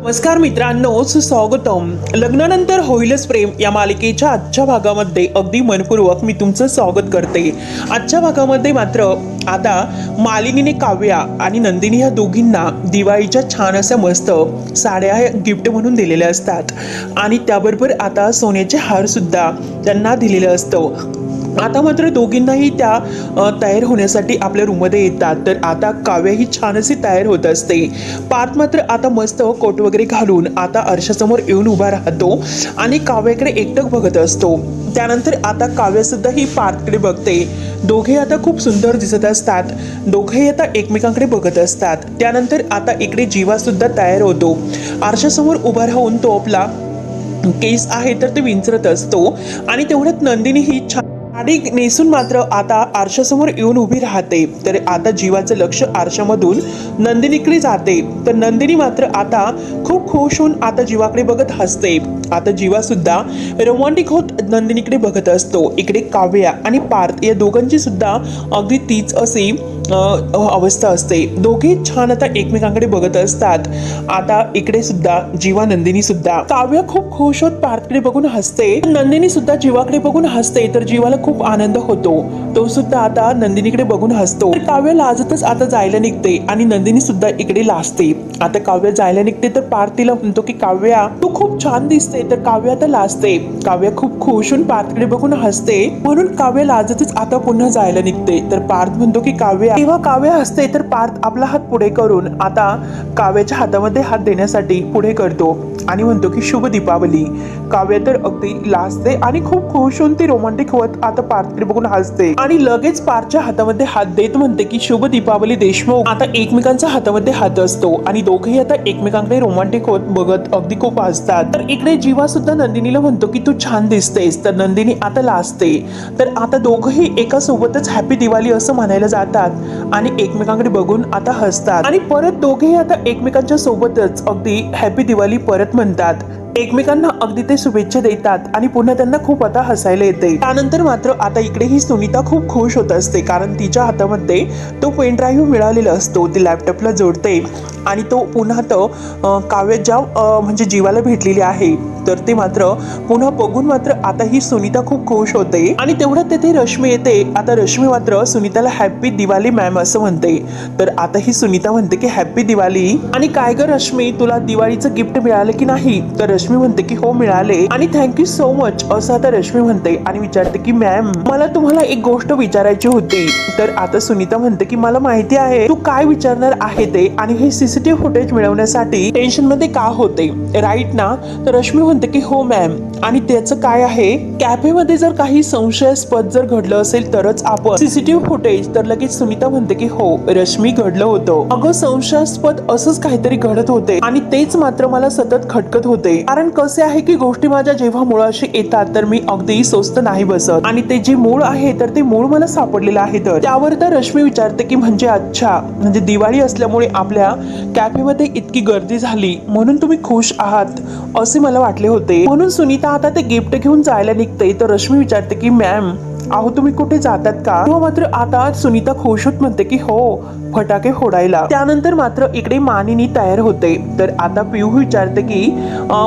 नमस्कार मित्रांनो सुस्वागतम. लग्नानंतर होईलच प्रेम या मालिकेच्या आजच्या भागामध्ये अगदी मनपूर्वक मी तुमचं स्वागत करते. आजच्या भागामध्ये मात्र आता मालिनीने काव्या आणि नंदिनी ह्या दोघींना दिवाळीच्या छान अशा मस्त साड्या गिफ्ट म्हणून दिलेल्या असतात. आणि त्याबरोबर आता सोन्याचे हार सुद्धा त्यांना दिलेलं असतं. आता मात्र दोघींनाही त्या तयार होण्यासाठी आपल्या रूममध्ये येतात. तर आता काव्याही छान अशी तयार होत असते. पार्थ मात्र आता मस्त कोट वगैरे घालून आता आरशासमोर येऊन उभा राहतो आणि काव्याकडे एकटक बघत असतो. त्यानंतर आता काव्यसुद्धा ही पार्थकडे बघते. दोघे आता खूप सुंदर दिसत असतात. दोघेही आता एकमेकांकडे बघत असतात. त्यानंतर आता इकडे जीवासुद्धा तयार होतो. आरशासमोर उभा राहून तो आपला केस आहे तर ते विंचरत असतो. आणि तेवढ्यात नंदिनी ही छान साडी नेसून मात्र आता आरशासमोर येऊन उभी राहते. तर आता जीवाचं लक्ष आरशामधून नंदिनीकडे जाते. तर नंदिनी मात्र आता खूप खुश होऊन आता जीवाकडे बघत हसते. आता जीवा सुद्धा रोमांटिक होत नंदिनीकडे बघत असतो. इकडे काव्या आणि पार्थ या दोघांची सुद्धा अगदी तीच अशी अवस्था असते. दोघे छान आता एकमेकांकडे बघत असतात. आता इकडे सुद्धा जीवा नंदिनी सुद्धा. काव्य खूप खुश होत पार्थकडे बघून हसते. नंदिनी सुद्धा जीवाकडे बघून हसते. तर जीवाला खूप आनंद होतो. तो सुद्धा आता नंदिनीकडे बघून हसतो. काव्य लाजतच आता जायला निघते आणि नंदिनी सुद्धा इकडे लाजते. आता काव्य जायला निघते तर पार्थीला म्हणतो की काव्या तू खूप छान दिसते तर काव्य आता लाजते. काव्य खूप खुश होऊन पार्थकडे बघून हसते. म्हणून काव्य लाजतच आता पुन्हा जायला निघते. तर पार्थ म्हणतो की काव्य तेव्हा काव्य हसते तर पार्थ आपला हात पुढे करून आता काव्याच्या हातामध्ये हात देण्यासाठी पुढे करतो. आणि म्हणतो की शुभ दीपावली. काव्य तर अगदी लाजते आणि खूप खुश होऊन ती रोमांटिक होत आता पार्थकडे बघून हसते. आणि लगेच पार्थच्या हातामध्ये हात देत म्हणते की शुभ दीपावली देशमुख. आता एकमेकांचा हातामध्ये हात असतो आणि दोघेही आता एकमेकांकडे रोमांटिक होत बघत अगदी खूप हसतात. तर इकडे जीवा सुद्धा नंदिनीला म्हणतो की तू छान दिसतेस. तर नंदिनी आता लाजते. तर आता दोघंही एका सोबतच हॅपी दिवाळी असं म्हणायला जातात आणि एकमेकांकडे बघून आता हसतात. आणि परत दोघेही आता एकमेकांच्या सोबतच अगदी हॅपी दिवाळी परत म्हणतात. एकमेकांना अगदी ते शुभेच्छा देतात आणि पुन्हा त्यांना खूप आता हसायला येते. त्यानंतर मात्र आता इकडे ही सुनीता खूप खुश होत असते कारण तिच्या हातामध्ये तो पेन ड्राईव्ह मिळालेला असतो ती लॅपटॉपला जोडते आणि तो पुन्हा तो काव्य ज्या म्हणजे जीवाला भेटलेली आहे तर ते मात्र पुन्हा बघून मात्र आता ही सुनीता खूप खुश होते आणि तेवढ्यात तेथे रश्मी येते. आता रश्मी मात्र सुनीताला हॅपी दिवाळी मॅम असं म्हणते. तर आता ही सुनीता म्हणते की हॅपी दिवाळी. आणि काय ग रश्मी तुला दिवाळीचं गिफ्ट मिळालं की नाही? तर रश्मी म्हणते की हो मिळाले. आणि थँक्यू सो मच असं आता रश्मी म्हणते आणि विचारते की मॅम मला तुम्हाला एक गोष्ट विचारायची होती. तर आता सुनीता म्हणते की मला माहिती आहे तू काय विचारणार आहे ते? आणि हे सीसीटीव्ही फुटेज मिळवण्यासाठी टेन्शनमध्ये का होते? राईट ना? तर रश्मी म्हणते की हो मॅम आणि त्याचं काय आहे? कॅफेमध्ये जर काही संशयास्पद जर घडलं असेल तरच आपण सीसीटीव्ही फुटेज तर लगेच सुनीता म्हणते की हो रश्मी घडलं होतं. अगं संशयास्पद असंच काहीतरी घडत होते. आणि तेच मात्र मला सतत खटकत होते. कारण कसे आहे की गोष्टी माझ्या जेव्हा मुळाशी येतात तर मी अगदी स्वस्त नाही बसत. आणि ते जे मूळ आहे तर ते मूळ मला सापडलेलं आहे तर. त्यावर तर रश्मी विचारते की म्हणजे अच्छा म्हणजे दिवाळी असल्यामुळे आपल्या कॅफेमध्ये इतकी गर्दी झाली म्हणून तुम्ही खुश आहात? असे मला वाटले होते. म्हणून सुनीता आता ते गिफ्ट घेऊन जायला निघते. तर रश्मी विचारते की मॅम अहो तुम्ही कुठे जातात का? तेव्हा मात्र आता सुनीता खुश होत म्हणते की हो फटाके फोडायला. त्यानंतर मात्र इकडे मानिनी तयार होते. तर आता पियू विचारते की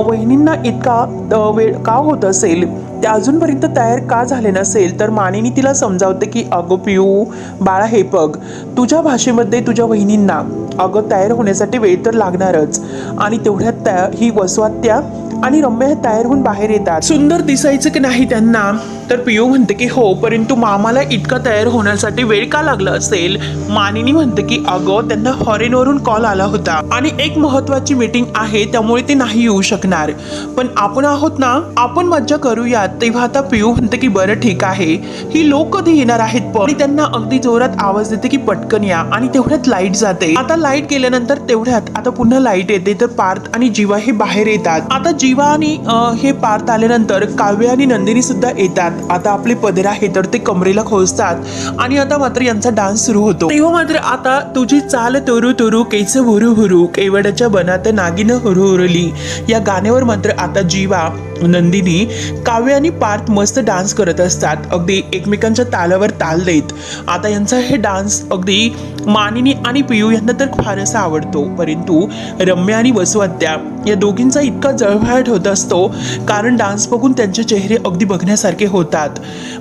वहिनींना इतका वेळ का होत असेल? ते अजूनपर्यंत तयार का झाले नसेल तर मानिनी तिला समजावते की अगं पिऊ बाळा हे बघ तुझ्या भाषेमध्ये तुझ्या वहिनींना अगं तयार होण्यासाठी वेळ तर लागणारच. आणि तेवढ्यात त्या ही वसवात्या आणि रम्या हे तयार होऊन बाहेर येतात. सुंदर दिसायचं की नाही त्यांना? तर पियू म्हणते की हो परंतु मामाला इतका तयार होण्यासाठी वेळ का लागला असेल? मानिनी म्हणते की अगं त्यांना फॉरेनवरून कॉल आला होता. आणि एक महत्वाची मीटिंग आहे त्यामुळे ते नाही येऊ शकणार. पण आपण आहोत ना? आपण मज्जा करूयात. तेव्हा आता पियू म्हणते की बरं ठीक आहे. ही लोक कधी येणार आहेत पण? त्यांना अगदी जोरात आवाज देते की पटकन या. आणि तेवढ्यात लाइट जाते. आता लाइट गेल्यानंतर तेवढ्यात आता पुन्हा लाइट येते तर पार्थ आणि जीवा हे बाहेर येतात. आता जीवा आणि हे पार्थ आल्यानंतर काव्य आणि नंदिनी सुद्धा येतात. आता आपले पदर आहे तर ते कमरेला खोजतात आणि आता मात्र यांचा डान्स सुरू होतो. तेव्हा मात्र आता तुझी चाल तोरू तोरू केस हुरु हुरू केवडाच्या बनात नागिन हुरु हुरली. या गाण्यावर मात्र आता जीवा नंदिनी काव्य आणि पार्थ मस्त डान्स करत असतात. अगदी एकमेकांच्या तालावर ताल देत. आता यांचा हे डान्स अगदी मानिनी आणि पियू यांना तर फारसा आवडतो. परंतु रम्या आणि वसुहत्या या दोघींचा इतका जळफाट होत असतो कारण डान्स बघून त्यांचे चेहरे अगदी बघण्यासारखे होतात.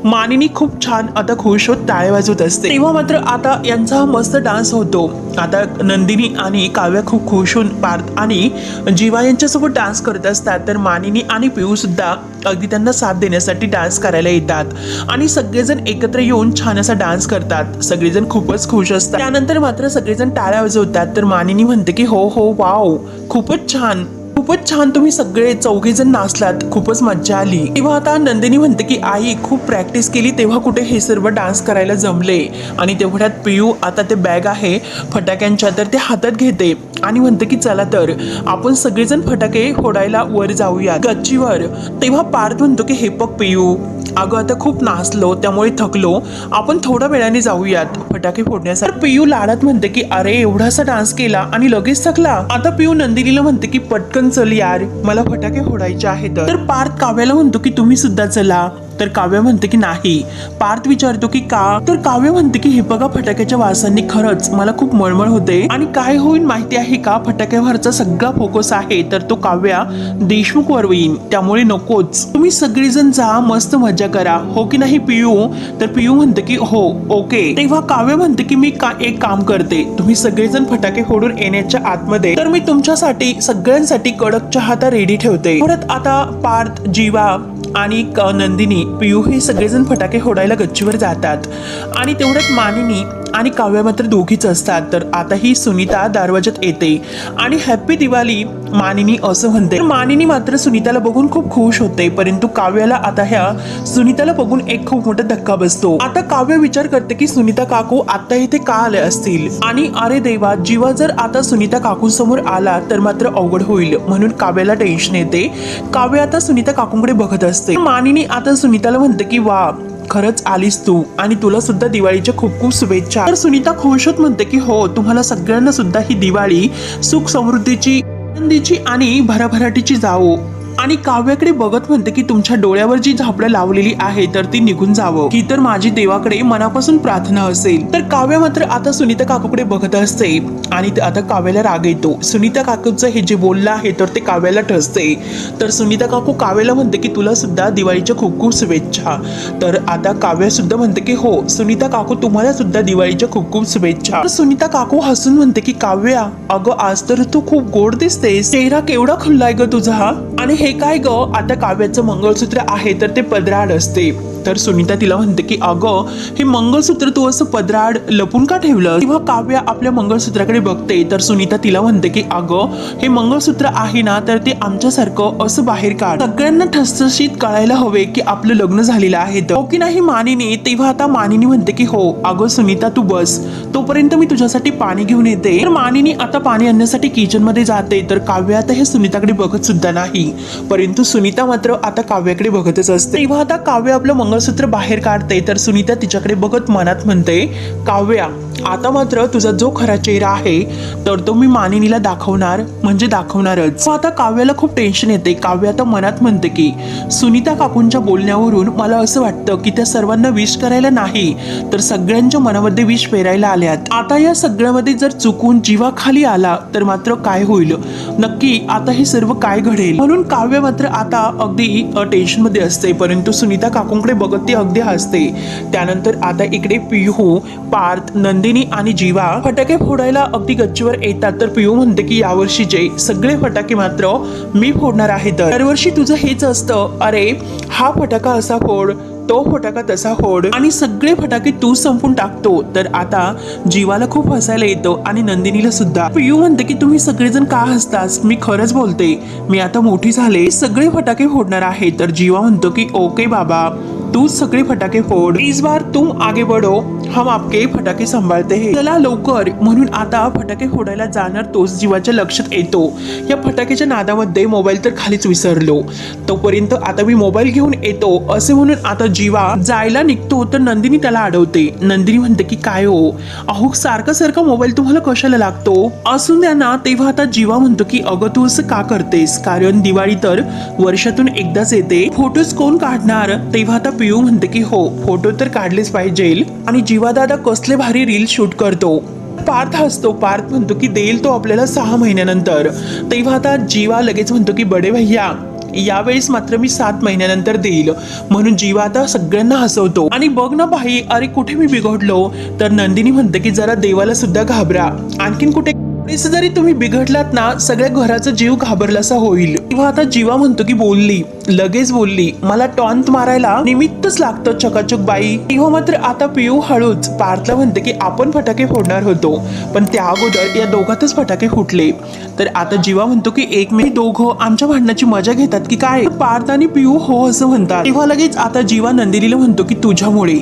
मानिनी खूप छान आता खुश होत टाळे वाजवत असते. तेव्हा मात्र आता यांचा मस्त डान्स होतो. आता नंदिनी आणि काव्य खूप खुश होऊन पार्थ आणि जीवा यांच्यासोबत डान्स करत असतात. तर मानिनी आणि पियू सुद्धा अगदी त्यांना साथ देण्यासाठी डान्स करायला येतात. आणि सगळेजण एकत्र येऊन छान असा डान्स करतात. सगळेजण खूपच खुश असतात. त्यानंतर मात्र सगळेजण टाळ्या वाजवतात. तर मानिनी म्हणते की हो हो वाव खूपच छान. खूपच छान तुम्ही सगळे चौघे जण नाचलात. खूपच मज्जा आली. तेव्हा आता नंदिनी म्हणते की आई खूप प्रॅक्टिस केली तेव्हा कुठे हे सर्व डान्स करायला जमले. आणि तेवढ्यात पियू आता ते बॅग आहे फटाक्यांच्या तर ते हातात घेते. आणि म्हणते की चला तर आपण सगळेजण फटाके फोडायला वर जाऊया गच्चीवर. तेव्हा पार्थ म्हणतो की हे बघ पियू अगं आता खूप नाचलो त्यामुळे थकलो. आपण थोड्या वेळाने जाऊयात. फटाके फोडण्यासाठी. पियू लाडात म्हणते की अरे एवढासा डान्स केला आणि लगेच थकला. आता पियू नंदिनीला म्हणते की पटकन चल यार मला फटाके फोडायचे आहेत. तर पार्थ काव्याला म्हणतो की तुम्ही सुद्धा चला. तर काव्य म्हणते की नाही. पार्थ विचारतो की का? तर काव्य म्हणते की हे बघा फटाक्याच्या वासांनी खरंच मला खूप मळमळ होते आणि काय होईल माहिती आहे का? फटाक्यावरचा सगळा फोकस आहे. तर तो काव्या देशमुख वर येईन. त्यामुळे नकोच. तुम्ही सगळेजण जा मस्त मजा करा. हो की नाही पियू? तर पियू म्हणते की हो ओके. तेव्हा काव्य म्हणते की मी का एक काम करते. तुम्ही सगळेजण फटाके फोडून येण्याच्या आतमध्ये तर मी तुमच्यासाठी सगळ्यांसाठी कडक चहा रेडी ठेवते. परत आता पार्थ जीवा आणि नंदिनी पियू हे सगळेजण फटाके फोडायला गच्चीवर जातात. आणि तेवढ्यात मानिनी आणि काव्य मात्र दोघीच असतात. तर आता ही सुनीता दरवाजात येते. आणि हॅप्पी दिवाळी मानिनी असं म्हणते. मानिनी मात्र सुनीताला बघून खूप खुश होते. परंतु काव्याला आता ह्या सुनीताला बघून एक खूप मोठा धक्का बसतो. आता काव्य विचार करते की सुनीता काकू आता इथे का आले असतील? आणि अरे देवा जीवा जर आता सुनीता काकू समोर आला तर मात्र अवघड होईल. म्हणून काव्याला टेन्शन येते. काव्य आता सुनीता काकूंकडे बघत असते. मानिनी आता सुनीताला म्हणते की वा खरंच आलीस तू. आणि तुला सुद्धा दिवाळीच्या खूप खूप शुभेच्छा. तर सुनीता खुश होत म्हणते की हो तुम्हाला सगळ्यांना सुद्धा ही दिवाळी सुख समृद्धीची आनंदीची आणि भराभराटीची जावो. आणि काव्याकडे बघत म्हणते की तुमच्या डोळ्यावर जी झापडं लावलेली आहे तर ती निघून जावं. ही तर माझी देवाकडे मनापासून प्रार्थना असेल. तर काव्य मात्र आता सुनीता काकूकडे बघत असते आणि आता काव्याला राग येतो. सुनीता काकूचं हे जे बोललं आहे तर ते काव्याला ठसते. तर सुनीता काकू काव्याला म्हणते की तुला सुद्धा दिवाळीच्या खूप खूप शुभेच्छा. तर आता काव्य सुद्धा म्हणते की हो सुनीता काकू तुम्हाला सुद्धा दिवाळीच्या खूप खूप शुभेच्छा. तर सुनीता काकू हसून म्हणते की काव्या अगं आज तर तू खूप गोड दिसतेस. चेहरा केवढा खुल्लाय ग तुझा आणि हे काय ग? आता काव्याचं मंगळसूत्र आहे तर ते पदराड असते. तर सुनीता तिला म्हणते की अगं हे मंगळसूत्र तू असं पदराड लपून का ठेवलं तेव्हा काव्या आपल्या मंगळसूत्राकडे बघते. तर सुनीता तिला म्हणते की अगं हे मंगळसूत्र आहे ना तर ते आमच्यासारखं असं बाहेर काढ. सगळ्यांना ठसठशीत कळायला हवे की आपलं लग्न झालेलं आहे हो की नाही मानिनी? तेव्हा आता मानिनी म्हणते की हो अगं सुनीता तू बस. तोपर्यंत मी तुझ्यासाठी पाणी घेऊन येते. तर मानिनी आता पाणी आणण्यासाठी किचनमध्ये जाते. तर काव्य आता हे सुनीताकडे बघत सुद्धा नाही. परंतु सुनीता मात्र आता काव्याकडे बघतच असते. तेव्हा आता काव्य आपलं मंगळसूत्र बाहेर काढते तर सुनीता तिच्याकडे बघत मनात म्हणते काव्या आता मात्र तुझा जो खरा चेहरा आहे तर तो मी मानिनीला दाखवणार म्हणजे दाखवणारच. आता काव्याला खूप टेन्शन येते. काव्य आता मनात म्हणते की सुनीता काकूंच्या बोलण्यावरून मला असं वाटतं की त्या सर्वांना विश करायला नाही तर सगळ्यांच्या मनामध्ये विष पेरायला आल्यात. आता या सगळ्यामध्ये जर चुकून जीवाखाली आला तर मात्र काय होईल? नक्की आता हे सर्व काय घडेल? म्हणून काव्य मात्र आता अगदी टेन्शनमध्ये असते. परंतु सुनीता काकूंकडे बघत ती अगदी हसते. त्यानंतर आता इकडे पिहू पार्थ नंदिनी आणि जीवा फटाके फोडायला अगदी गच्चीवर येतात. तर पियू म्हणते की यावर्षीचे सगळे फटाके मात्र मी फोडणार आहे तर. दरवर्षी तुझं हेच असतं. अरे हा फटाका असा फोड तो फटाका तसा फोड आणि सगळे फटाके तू संपून टाकतो. तर आता जीवाला खूप हसायला येतं आणि नंदिनीला सुद्धा. पियू म्हणते की तुम्ही सगळेजण का हसतास? मी खरंच बोलते. मी आता मोठी झाले सगळे फटाके फोडणार आहे. तर जीवा म्हणतो की ओके बाबा तू सगळे फटाके फोड. इस बार तुम आगे बढ़ो. हम आपके फटाके सांभाळते हे. चला लवकर म्हणून आता फटाके फोडायला जाणार तोच जीवाच्या लक्षात येतो. या फटाक्याच्या नादामध्ये मोबाईल तर खालीच विसरलो. तोपर्यंत आता मी मोबाईल घेऊन येतो. असे म्हणून आता जीवा जायला निघतो तर नंदिनी त्याला अडवते. नंदिनी म्हणते की काय हो? अहो सारखा सारखा मोबाईल तुम्हाला कशाला लागतो? असून द्या ना तेव्हा आता जीवा म्हणतो की अगं तू असं का करतेस? कारण दिवाळी तर वर्षातून एकदाच येते. फोटोज कोण काढणार? तेव्हा आता पियू म्हणते की हो फोटो तर काढलेच पाहिजे आणि जीवा दादा कसले भारी रील शूट करतो. पार्थ हसतो. पार्थ म्हणतो की देईल तो आपल्याला सहा महिन्यानंतर. तेव्हा आता जीवा लगेच म्हणतो की बडे भैया यावेळेस मात्र मी सात महिन्यानंतर देईल. म्हणून जीवा आता सगळ्यांना हसवतो. आणि बघ ना भाई अरे कुठे मी बिघडलो? तर नंदिनी म्हणते की जरा देवाला सुद्धा घाबरा. आणखीन कुठे थोडीसं जरी तुम्ही बिघडलात ना सगळ्या घराचा जीव घाबरलासा होईल. किंवा आता जीवा म्हणतो की बोलली लगेच बोलली मला टॉन्त मारायला निमित्तच लागतं चकाचक बाई. किंवा मात्र आता पियू हळूच. पार्थला म्हणते की आपण फटाके फोडणार होतो पण त्या अगोदर या दोघातच फटाके फुटले. तर आता जीवा म्हणतो की एक मे दोघं आमच्या भांडणाची मजा घेतात की काय? पार्थ आणि पियू हो असं म्हणतात. तेव्हा लगेच आता जीवा नंदिनीला म्हणतो की तुझ्यामुळे.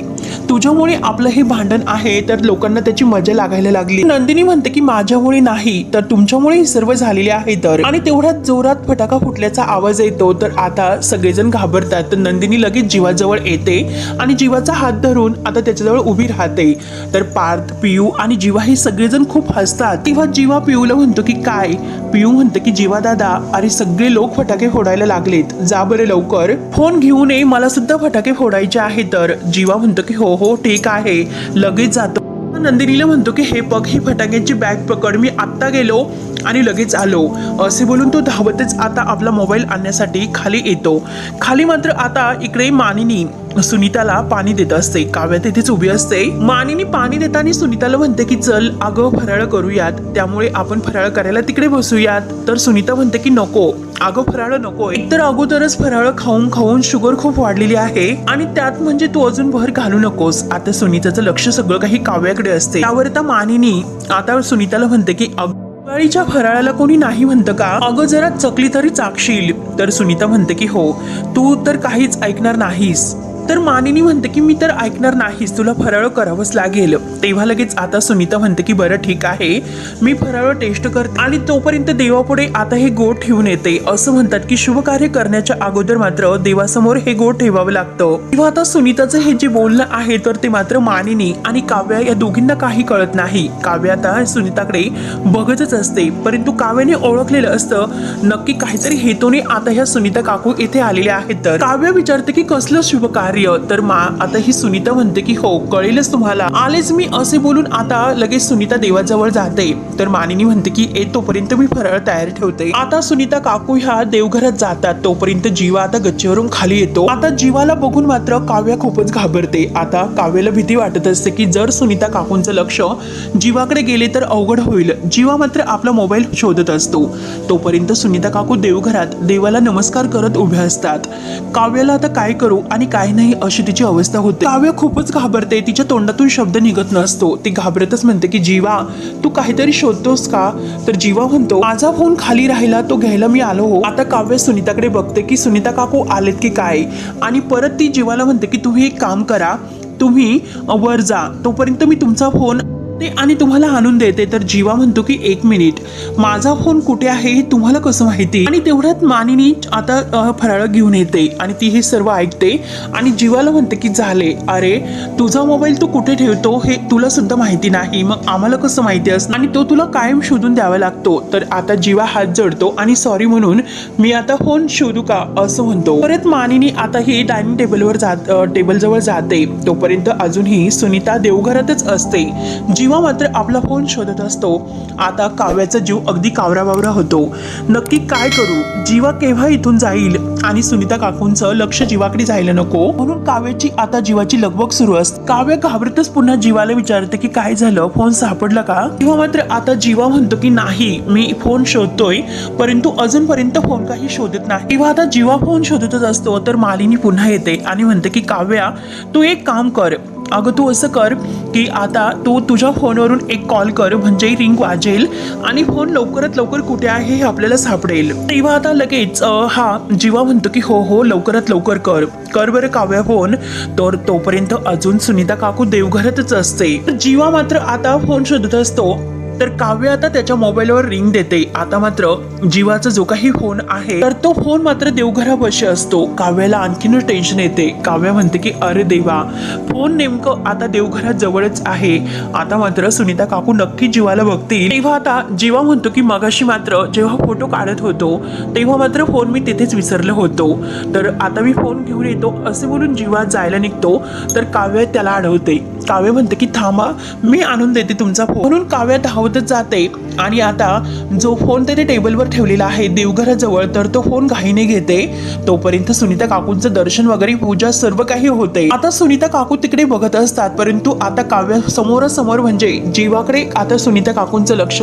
तुझ्यामुळे आपलं हे भांडण आहे तर लोकांना त्याची मजा लागायला लागली. नंदिनी म्हणते की माझ्यामुळे नाही. तर तुमच्यामुळे हे सर्व झालेले आहे तर. आणि तेवढ्यात जोरात फटाका फुटल्याचा आवाज येतो. तर आता सगळेजण घाबरतात. तर नंदिनी लगेच जीवाजवळ येते आणि जीवाचा हात धरून आता त्याच्याजवळ उभी राहते. तर पार्थ पियू आणि जीवा हे सगळेजण खूप हसतात. तेव्हा जीवा पियूला म्हणतो की काय? पियू म्हणतो की जीवा दादा अरे सगळे लोक फटाके फोडायला लागलेत. जा बरे लवकर. फोन घेऊन ये. मला सुद्धा फटाके फोडायचे आहे तर. जीवा म्हणतो की हो हो ठीक आहे. लगेच जातो. नंदिनीला म्हणतो की हे बघ ही फटाक्यांची बॅग पकड मी आत्ता गेलो आणि लगेच आलो. असे बोलून तो धावतच आता आपला मोबाईल आणण्यासाठी खाली येतो. खाली मात्र आता इकडे मानिनी सुनीताला पाणी देत असते. काव्या तिथेच उभी असते. मानिनी पाणी देताना सुनीताला म्हणते की चल अगं फराळ करूयात. त्यामुळे आपण फराळ करायला तिकडे बसूयात. तर सुनीता म्हणते की नको. अगं फराळ नको एकतर अगोदरच फराळ खाऊन खाऊन शुगर खूप वाढलेली आहे आणि त्यात म्हणजे तू अजून भर घालू नकोस. आता सुनीताचं लक्ष सगळं काही काव्याकडे असते. त्यावर आता मानिनी आता सुनीताला म्हणते की अग दिवाळीच्या फराळाला कोणी नाही म्हणतं का? अगं जरा चकली तरी चाकशील. तर सुनीता म्हणते की हो. तू तर काहीच ऐकणार नाहीस. तर मानिनी म्हणते की मी तर ऐकणार नाहीस तुला फराळ करावंच लागेल. तेव्हा लगेच आता सुनीता म्हणते की बरं ठीक आहे. मी फराळ टेस्ट करते आणि तोपर्यंत देवापुढे आता हे गोड ठेवून येते. असं म्हणतात की शुभ कार्य करण्याच्या अगोदर मात्र देवासमोर हे गोड ठेवावं लागतं. तेव्हा आता सुनीताचं हे जे बोलणं आहे तर ते मात्र मानिनी आणि काव्या या दोघींना काही कळत नाही. काव्या आता सुनीताकडे बघतच असते परंतु काव्याने ओळखलेलं असतं नक्की काहीतरी हेतूने आता ह्या सुनीता काकू इथे आलेल्या आहेत. तर काव्य विचारते की कसलं शुभ कार्य तर मा आता ही सुनीता म्हणते की हो कळेलच तुम्हाला. आलेच मी असे बोलून आता लगेच सुनीता देवाजवळ जाते. तर मानिनी म्हणते की ए तोपर्यंत मी फराळ तयार ठेवते. आता सुनीता काकू ह्या देवघरात जातात. तोपर्यंत जीवा आता गच्चीवरून खाली येतो. आता जीवाला बघून मात्र काव्या खूपच घाबरते. आता काव्याला भीती वाटत असते की जर सुनीता काकूंचं लक्ष जीवाकडे गेले तर अवघड होईल. जीवा मात्र आपला मोबाईल शोधत असतो. तोपर्यंत सुनीता काकू देवघरात देवाला नमस्कार करत उभ्या असतात. काव्याला आता काय करू आणि काय नाही अशी तिची अवस्था होते. काव्य खूपच घाबरते. तिच्या तोंडातून शब्द निघत नसतो. ती घाबरतच म्हणते की जीवा तू काहीतरी शोधतोस का? तर जीवा म्हणतो माझा फोन खाली राहिला तो घ्यायला मी आलो हो. आता काव्य सुनीताकडे बघते की सुनीता काकू आलेत की काय? आणि परत ती जीवाला म्हणते की तुम्ही एक काम करा. तुम्ही वर जा. तोपर्यंत मी तुमचा फोन ते आणि तुम्हाला आणून देते. तर जीवा म्हणतो की एक मिनिट. माझा फोन कुठे आहे हे तुम्हाला कसं माहिती? आणि तेवढ्यात मानिनी आता फराळ घेऊन येते आणि ती हे सर्व ऐकते आणि जीवाला म्हणते की झाले. अरे तुझा मोबाईल तू कुठे ठेवतो हे तुला सुद्धा माहिती नाही. मग आम्हाला कसं माहिती असतं आणि तो तुला कायम शोधून द्यावा लागतो. तर आता जीवा हात जडतो आणि सॉरी म्हणून मी आता फोन शोधू का? असं म्हणतो. परत मानिनी आता ही डायनिंग टेबलवर जात टेबल टेबलजवळ जाते. तोपर्यंत अजूनही सुनीता देवघरातच असते. जीवा मात्र आपला फोन शोधत असतो आता काव्याचा जीव अगदी कावरा बावरा होतो. नक्की काय करू? जीवा केव्हा इथून जाईल? आणि सुनीता काकूंचं लक्ष जीवाकडे जायला नको. म्हणून काव्याची आता जीवाची लगबग सुरू असते काव्य घाबरतच पुन्हा जीवाला विचारते की काय झालं? फोन सापडला का? किंवा मात्र आता जीवा म्हणतो की नाही मी फोन शोधतोय परंतु अजूनपर्यंत फोन काही शोधत नाही. किंवा आता जीवा फोन शोधतच असतो तर मालिनी पुन्हा येते आणि म्हणते की काव्या तू एक काम कर. अगं तू असं कर की आता तू तुझ्या फोनवरून एक कॉल कर म्हणजे रिंग वाजेल आणि फोन लवकरात लवकर कुठे आहे हे आपल्याला सापडेल. तेव्हा आता लगेच हा जीवा म्हणतो की हो हो लवकरात लवकर कर. कर बरं काव्या फोन. तर तोपर्यंत अजून सुनीता काकू देवघरातच असते. जीवा मात्र आता फोन शोधत असतो. तर काव्य आता त्याच्या मोबाईलवर रिंग देते. आता मात्र जीवाचा जो काही फोन आहे तर तो फोन मात्र देवघरापाशी असतो. काव्याला आणखीनच टेन्शन येते. काव्य म्हणते की अरे देवा फोन नेमकं आता देवघरात जवळच आहे. आता मात्र सुनीता काकू नक्की जीवाला बघतील. तेव्हा आता जीवा म्हणतो की मगाशी मात्र जेव्हा फोटो काढत होतो तेव्हा मात्र फोन मी तिथेच विसरलो होतो. तर आता मी फोन घेऊन येतो असे बोलून जीवा जायला निघतो. तर काव्य त्याला अडवते. काव्य म्हणते की थांबा मी आणून देते तुमचा फोन. म्हणून काव्य होतच जाते. आणि आता जो फोन त्याने टेबलवर ठेवलेला आहे देवघराजवळ तर तो फोन घाईने घेते. तोपर्यंत सुनीता काकूंचं दर्शन वगैरे पूजा सर्व काही होते. आता सुनीता काकू तिकडे बघत असतात परंतु आता काव्य समोरासमोर म्हणजे जीवाकडे आता सुनीता काकूंचं लक्ष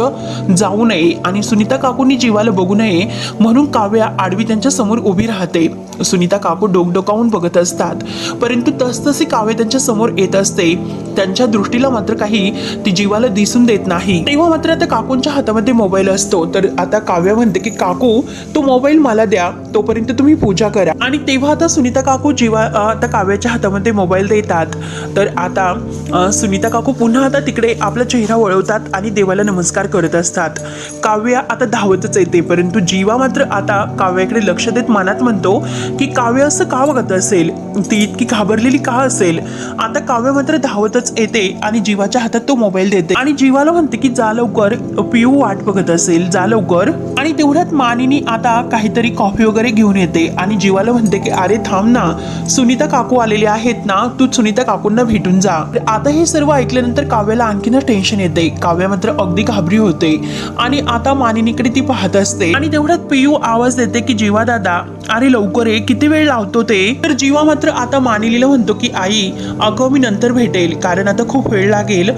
जाऊ नये आणि सुनीता काकूंनी जीवाला बघू नये म्हणून काव्या आडवी त्यांच्यासमोर उभी राहते. सुनीता काकू डोकडोकावून बघत असतात परंतु तसतसे काव्य त्यांच्यासमोर येत असते. त्यांच्या दृष्टीला मात्र काही ती जीवाला दिसून देत नाही. तेव्हा मात्र आता काकूंच्या हातामध्ये मोबाईल असतो. तर आता काव्य म्हणते की काकू तो मोबाईल मला द्या. तोपर्यंत तुम्ही पूजा करा. आणि तेव्हा आता सुनीता काकू जीवा आता काव्याच्या हातामध्ये मोबाईल देतात. तर आता सुनीता काकू पुन्हा आता तिकडे आपला चेहरा वळवतात आणि देवाला नमस्कार करत असतात. काव्य आता धावतच येते परंतु जीवा मात्र आता काव्याकडे लक्ष देत मनात म्हणतो की काव्य असं का बघत असेल? ती इतकी घाबरलेली का असेल? आता काव्य मात्र धावतच येते आणि जीवाच्या हातात तो मोबाईल देते. आणि जीवाला म्हणते की जा लवकर पिऊ वाट बघत असेल जा लवकर. आणि तेवढ्यात मानिनी आता काहीतरी कॉफी वगैरे घेऊन येते. आणि जीवाला म्हणते की अरे थांब ना. सुनीता काकू आलेले आहेत ना. तू सुनीता काकूंना भेटून जा. आता हे सर्व ऐकल्यानंतर काव्याला आणखीन टेन्शन येते. काव्य मात्र अगदी घाबरी होते. आणि आता मानिनीकडे ती पाहत असते. आणि तेवढ्यात पियू आवाज देते की जीवा दादा अरे लवकर ये किती वेळ लावतो ते? तर जीवा मात्र आता मानिलीला म्हणतो की आई अगं मी नंतर भेटेल कारण आता खूप वेळ लागेल.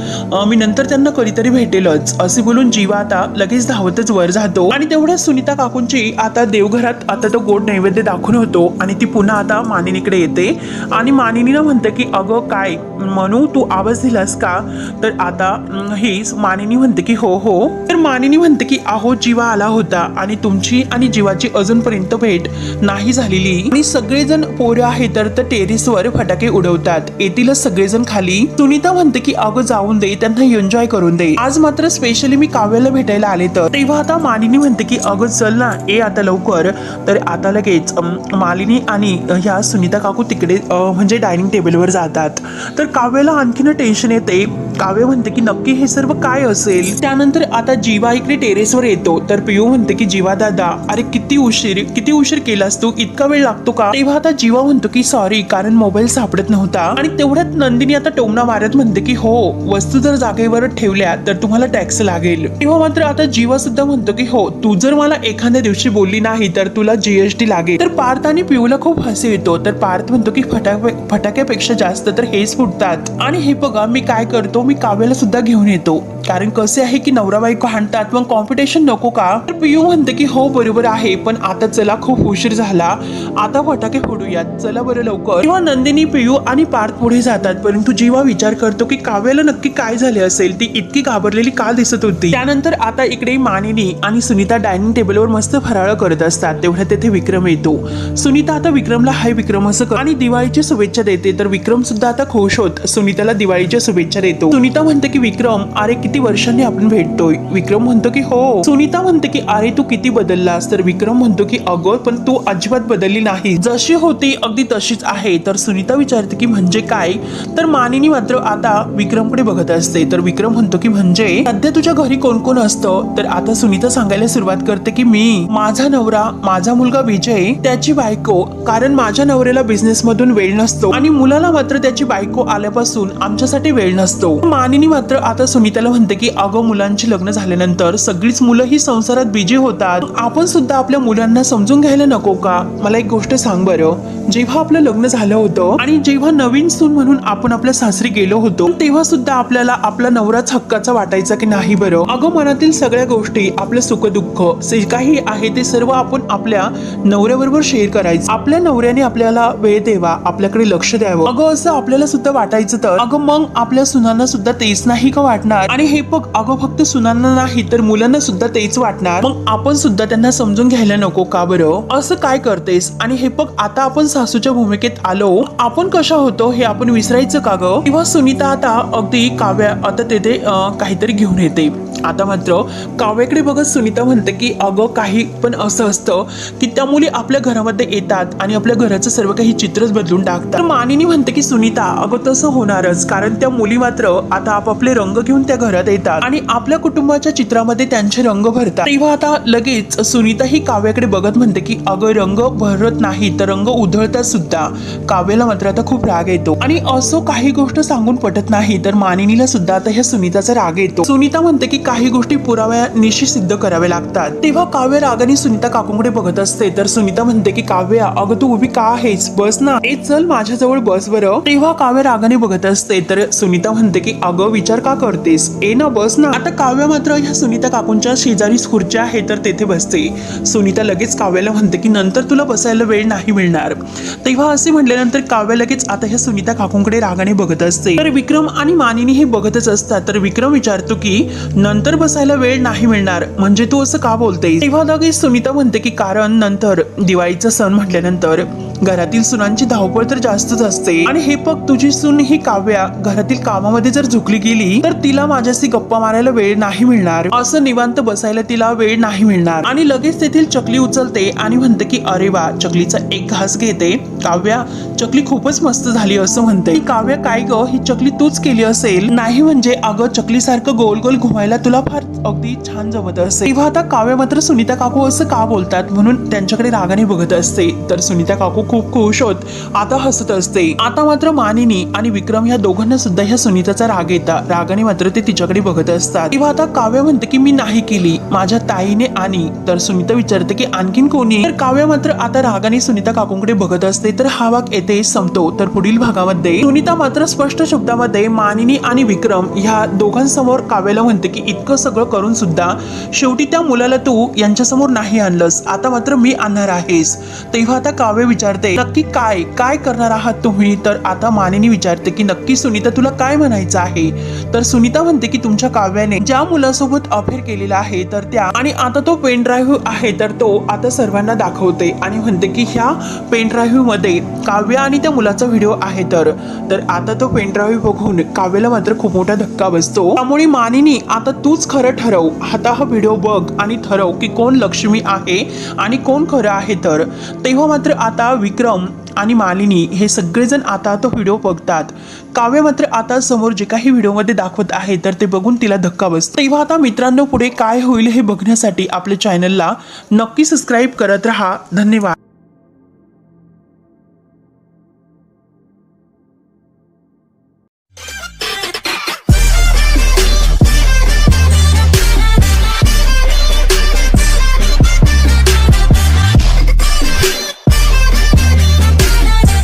मी नंतर त्यांना कधीतरी भेटेलच. असे बोलून जीवा आता लगेच धावतच वर जातो. आणि तेवढ्या सुनीता काकूंची आता देवघरात आता तो गोड नैवेद्य दाखवून होतो आणि ती पुन्हा आता मानिनीकडे येते. आणि मानिनीला म्हणते की अगं काय? म्हणू तू आवाज दिलास का? तर आता अं, ही मानिनी म्हणते की हो हो. तर मानिनी म्हणते की अहो जीवा आला होता आणि तुमची आणि जीवाची अजूनपर्यंत भेट. नाही झालेली. आणि सगळेजण पोरं आहेत तर त्या टेरेसवर फटाके उडवतात. येतीलच सगळेजण खाली सुनीता म्हणते की अगं जाऊन दे त्यांना एन्जॉय करून दे. आज मात्र स्पेशली मी काव्याला भेटायला आले तर. तेव्हा आता मालिनी म्हणते की अगं चल ना ये आता लवकर. तर आता लगेच मालिनी आणि ह्या सुनीता काकू तिकडे म्हणजे डायनिंग टेबलवर जातात. तर काव्याला आणखीन टेन्शन येते. काव्य म्हणते की नक्की हे सर्व काय असेल? त्यानंतर आता जीवा इकडे टेरेसवर येतो. तर पियू म्हणते की जीवा दादा अरे किती उशीर किती उशीर केला तू इतका वेळ लागतो का? तेव्हा आता जीवा म्हणतो की सॉरी कारण मोबाईल सापडत नव्हता. आणि तेवढ्यात नंदिनी आता टोमणा मारत म्हणते की हो वस्तू जर जागेवर ठेवल्या तर तुम्हाला टॅक्स लागेल. तेव्हा मात्र आता जीवा सुद्धा म्हणतो की हो तू जर मला एखाद्या दिवशी बोलली नाही तर तुला जीएसटी लागेल. तर पार्थ आणि पिऊला खूप हसू येतो. तर पार्थ म्हणतो की फटाके फटाक्यापेक्षा जास्त तर हेच फुटतात. आणि हे बघा मी काय करतो? मी काव्याला सुद्धा घेऊन येतो. कारण कसे आहे की नवरा बायको हाणतात मग कॉम्पिटिशन नको का? तर पियू म्हणते की हो बरोबर आहे पण आता चला खूप उशीर झाला. आता फटाके फोडूयात. चला बरं लवकर. किंवा नंदिनी पियू आणि पार्थ पुढे जातात परंतु जेव्हा विचार करतो की काव्याला नक्की काय झाले असेल ती इतकी घाबरलेली का दिसत होती? त्यानंतर आता इकडे मानिनी आणि सुनीता डायनिंग टेबलवर मस्त फराळ करत असतात. तेवढ्या तेथे विक्रम येतो. सुनीता आता विक्रमला हाय विक्रम असं कर- आणि दिवाळीची शुभेच्छा देते. तर विक्रम सुद्धा आता खुश होत सुनीताला दिवाळीच्या शुभेच्छा देतो. सुनीता म्हणते की विक्रम अरे किती वर्षांनी आपण भेटतोय? विक्रम म्हणतो की हो. सुनीता म्हणते की अरे तू किती बदललास? तर विक्रम म्हणतो की अगो पण तू अजिबात बदलली नाही जशी होती अगदी तशीच आहे. तर सुनीता विचारते की म्हणजे काय? तर मानिनी मात्र आता विक्रमकडे बघत असते. तर विक्रम म्हणतो की म्हणजे सध्या तुझ्या घरी कोण कोण असतं? तर आता सुनीता सांगायला सुरुवात करते की मी माझा नवरा माझा मुलगा विजय त्याची बायको कारण माझ्या नवऱ्याला बिझनेस मधून वेळ नसतो आणि मुलाला मात्र त्याची बायको आल्यापासून आमच्यासाठी वेळ नसतो. मानिनी मात्र आता सुनीताला म्हणते की अगं मुलांची लग्न झाल्यानंतर सगळीच मुलं ही संसारात बिजी होतात. आपण सुद्धा आपल्या मुलांना समजून घ्यायला नको का? मला एक गोष्ट सांग बरं. जेव्हा आपलं लग्न झालं होतं आणि जेव्हा नवीन सून म्हणून आपण आपल्या सासरी गेलो होतो तेव्हा सुद्धा आपल्याला आपला नवराच हक्काचा वाटायचा की नाही बरं? अगं मनातील सगळ्या गोष्टी आपलं सुख दुःख जे काही आहे ते सर्व आपण आपल्या नवऱ्याबरोबर शेअर करायचं. आपल्या नवऱ्याने आपल्याला वेळ द्यावा आपल्याकडे लक्ष द्यावं. अगं असं आपल्याला सुद्धा वाटायचं तर अगं मग आपल्या सुनांना सुद्धा तेच नाही का वाटणार? आणि हे बघ अगं फक्त सुनांना नाही तर मुलांना सुद्धा तेच वाटणार. मग आपण सुद्धा त्यांना समजून घ्यायला नको का बरं? असं काय करतेस? आणि हे बघ आता आपण सासूच्या भूमिकेत आलो. आपण कशा होतो हे आपण विसरायचं का ग? किंवा सुनीता आता अगदी काव्या आता तेथे काहीतरी घेऊन येते. आता मात्र काव्याकडे बघत सुनीता म्हणते की अगं काही पण असं असतं की त्या मुली आपल्या घरामध्ये येतात आणि आपल्या घराचं सर्व काही चित्रच बदलून टाकतात. तर मानिनी म्हणते की सुनीता अगं तसं होणारच. कारण त्या मुली मात्र आता आपापले रंग घेऊन त्या घरात येतात. आणि आपल्या कुटुंबाच्या चित्रामध्ये त्यांचे रंग भरतात. तेव्हा आता लगेच सुनीता ही काव्याकडे बघत म्हणते की अगं रंग भरत नाही तर रंग उधळतात सुद्धा. काव्याला मात्र आता खूप राग येतो. आणि असो काही गोष्ट सांगून पटत नाही तर मानिनीला सुद्धा आता ह्या सुनीताचा राग येतो. सुनीता म्हणते की काही गोष्टी पुराव्या निशी सिद्ध कराव्या लागतात. तेव्हा काव्य रागाने सुनीता काकूंकडे बघत असते. तर सुनीता म्हणते की काव्या अगं तू उभी का आहेस? बस ना. ए चल माझ्याजवळ बस बरं. तेव्हा काव्य रागाने बघत असते. तर सुनीता म्हणते की अगं विचार का करतेस? ए ना बस ना. आता काव्य मात्र ह्या सुनीता काकूंच्या शेजारीच खुर्च्या आहे तर तेथे बसते. सुनीता लगेच काव्याला म्हणते की नंतर तुला बसायला वेळ नाही मिळणार. तेव्हा असे म्हटल्यानंतर काव्य लगेच आता ह्या सुनीता काकूंकडे रागाने बघत असते. तर विक्रम आणि मानिनी हे बघतच असतात. तर विक्रम विचारतो की नंतर बसायला वेळ नाही मिळणार. म्हणजे तू असं का बोलते तेव्हा लगेच सुनीता म्हणते की कारण नंतर दिवाळीचा सण म्हटल्यानंतर घरातील सुनांची धावपळ तर जास्तच असते. आणि हे बघ तुझी सून ही काव्या घरातील कामामध्ये जर झुकली गेली तर तिला माझ्याशी गप्पा मारायला वेळ नाही मिळणार. असं निवांत बसायला तिला वेळ नाही मिळणार. आणि लगेच तेथील चकली उचलते आणि म्हणते की अरे वा चकलीचा एक घास घेते. काव्या चकली खूपच मस्त झाली असं म्हणते. "ही काव्या काय ग? ही चकली तूच केली असेल. नाही म्हणजे अगं चकली सारखं गोल गोल घुमायला तुला फार अगदी छान जमत असेल. तेव्हा आता काव्य मात्र सुनीता काकू असं का बोलतात? म्हणून त्यांच्याकडे रागाने बघत असते. तर सुनीता काकू खूप खुश होत. आता हसत असते. आता मात्र मानिनी आणि विक्रम या दोघांना सुद्धा ह्या सुनीताचा राग येता. रागाने मात्र ते तिच्याकडे बघत असतात. तेव्हा आता काव्य म्हणते की मी नाही केली. माझ्या ताईने आणि तर सुनीता विचारते की आणखीन कोणी तर काव्य मात्र आता रागाने सुनीता काकूंकडे बघत असते. तर हा भाग येथे संपतो. तर पुढील भागामध्ये सुनीता मात्र स्पष्ट शब्दामध्ये मानिनी आणि विक्रम ह्या दोघांसमोर काव्याला म्हणते की इतकं सगळं करून सुद्धा शेवटी त्या मुलाला तू यांच्यासमोर नाही आणलंस. आता मात्र मी आणणार आहेस. तेव्हा आता काव्य विचारते नक्की काय? काय करणार आहात तुम्ही? तर आता मानिनी विचारते की नक्की सुनीता तुला काय म्हणायचं आहे? तर सुनीता म्हणते की तुमच्या काव्याने ज्या मुलासोबत अफेअर केलेला आहे तर त्या आणि आता तो पेन ड्राईव्ह आहे तर तो आता सर्वांना दाखवते आणि म्हणते की ह्या पेन ड्राईव्हमध्ये काव्य आणि त्या मुलाचा व्हिडिओ आहे तर. तर आता तो पेन ड्राईव्ह बघून काव्याला मात्र खूप मोठा धक्का बसतो. त्यामुळे मानिनी आता तूच खरं ठरव. आता हा व्हिडिओ बघ आणि ठरव की कोण लक्ष्मी आहे आणि कोण खरं आहे तर. तेव्हा मात्र आता विक्रम आणि मालिनी हे सगळेजण आता तो व्हिडिओ बघतात. काव्य मात्र आता समोर जे काही व्हिडिओमध्ये दाखवत आहे तर ते बघून तिला धक्का बसतो. तेव्हा आता मित्रांनो पुढे काय होईल हे बघण्यासाठी आपल्या चॅनलला नक्की सबस्क्राईब करत राहा. धन्यवाद.